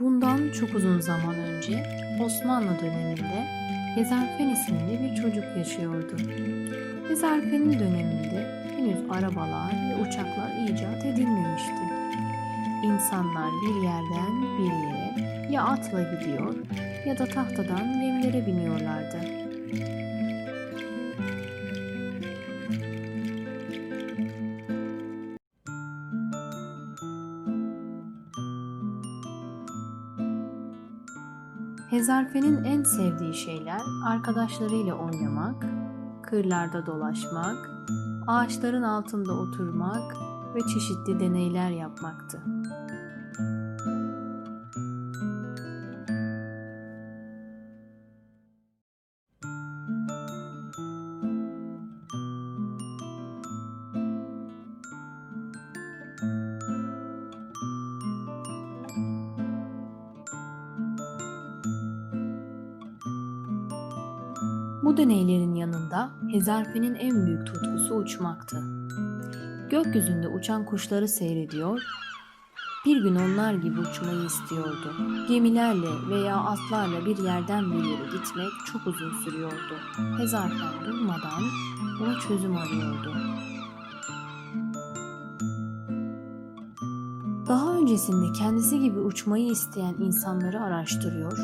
Bundan çok uzun zaman önce Osmanlı döneminde Hezarfen isimli bir çocuk yaşıyordu. Hezarfen'in döneminde henüz arabalar ve uçaklar icat edilmemişti. İnsanlar bir yerden bir yere ya atla gidiyor ya da tahtadan gemilere biniyorlardı. Hezarfen'in en sevdiği şeyler arkadaşlarıyla oynamak, kırlarda dolaşmak, ağaçların altında oturmak ve çeşitli deneyler yapmaktı. Bu deneylerin yanında Hezarfen'in en büyük tutkusu uçmaktı. Gökyüzünde uçan kuşları seyrediyor, bir gün onlar gibi uçmayı istiyordu. Gemilerle veya atlarla bir yerden bir yere gitmek çok uzun sürüyordu. Hezarfen durmadan buna çözüm arıyordu. Daha öncesinde kendisi gibi uçmayı isteyen insanları araştırıyor,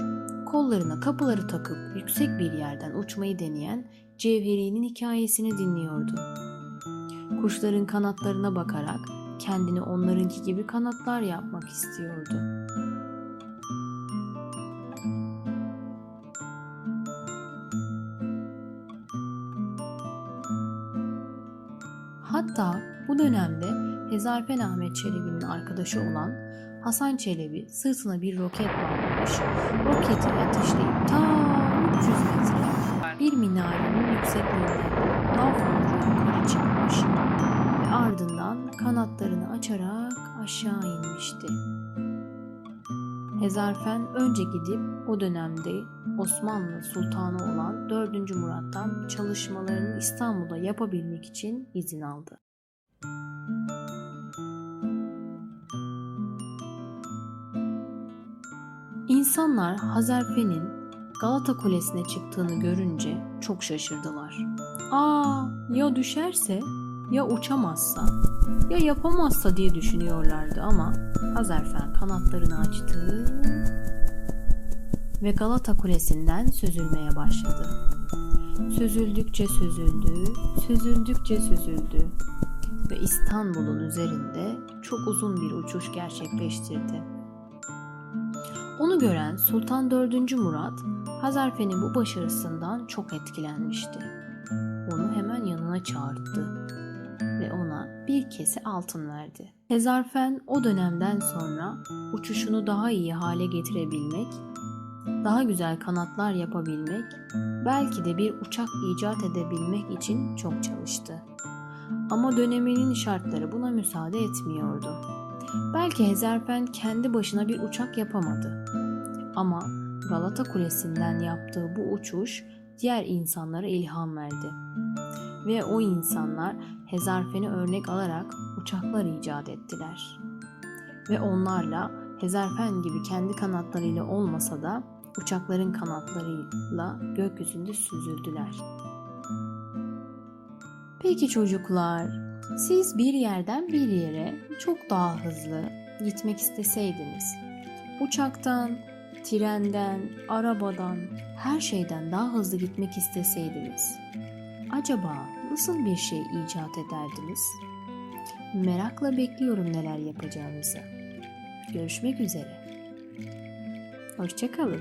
kollarına kapıları takıp yüksek bir yerden uçmayı deneyen Cevheri'nin hikayesini dinliyordu. Kuşların kanatlarına bakarak kendini onlarınki gibi kanatlar yapmak istiyordu. Hatta bu dönemde Hezarfen Ahmet Çelebi'nin arkadaşı olan Hasan Çelebi sırtına bir roket bağlamış. Roketi ateşleyip ta 300 metre bir minarenin yüksekliğinden daha fazla yukarı çıkmış ve ardından kanatlarını açarak aşağı inmişti. Hezarfen önce gidip o dönemde Osmanlı Sultanı olan 4. Murat'tan çalışmalarını İstanbul'da yapabilmek için izin aldı. İnsanlar Hazarfen'in Galata Kulesi'ne çıktığını görünce çok şaşırdılar. Aa ya düşerse ya uçamazsa ya yapamazsa diye düşünüyorlardı ama Hazarfen kanatlarını açtı ve Galata Kulesi'nden süzülmeye başladı. Süzüldükçe süzüldü, süzüldükçe süzüldü ve İstanbul'un üzerinde çok uzun bir uçuş gerçekleştirdi. Onu gören Sultan 4. Murat, Hazarfen'in bu başarısından çok etkilenmişti. Onu hemen yanına çağırdı ve ona bir kese altın verdi. Hezarfen o dönemden sonra uçuşunu daha iyi hale getirebilmek, daha güzel kanatlar yapabilmek, belki de bir uçak icat edebilmek için çok çalıştı. Ama döneminin şartları buna müsaade etmiyordu. Belki Hezarfen kendi başına bir uçak yapamadı. Ama Galata Kulesi'nden yaptığı bu uçuş diğer insanlara ilham verdi. Ve o insanlar Hezarfen'i örnek alarak uçaklar icat ettiler. Ve onlarla Hezarfen gibi kendi kanatlarıyla olmasa da uçakların kanatlarıyla gökyüzünde süzüldüler. Peki çocuklar, siz bir yerden bir yere çok daha hızlı gitmek isteseydiniz, uçaktan, trenden, arabadan, her şeyden daha hızlı gitmek isteseydiniz, acaba nasıl bir şey icat ederdiniz? Merakla bekliyorum neler yapacağınızı. Görüşmek üzere. Hoşçakalın.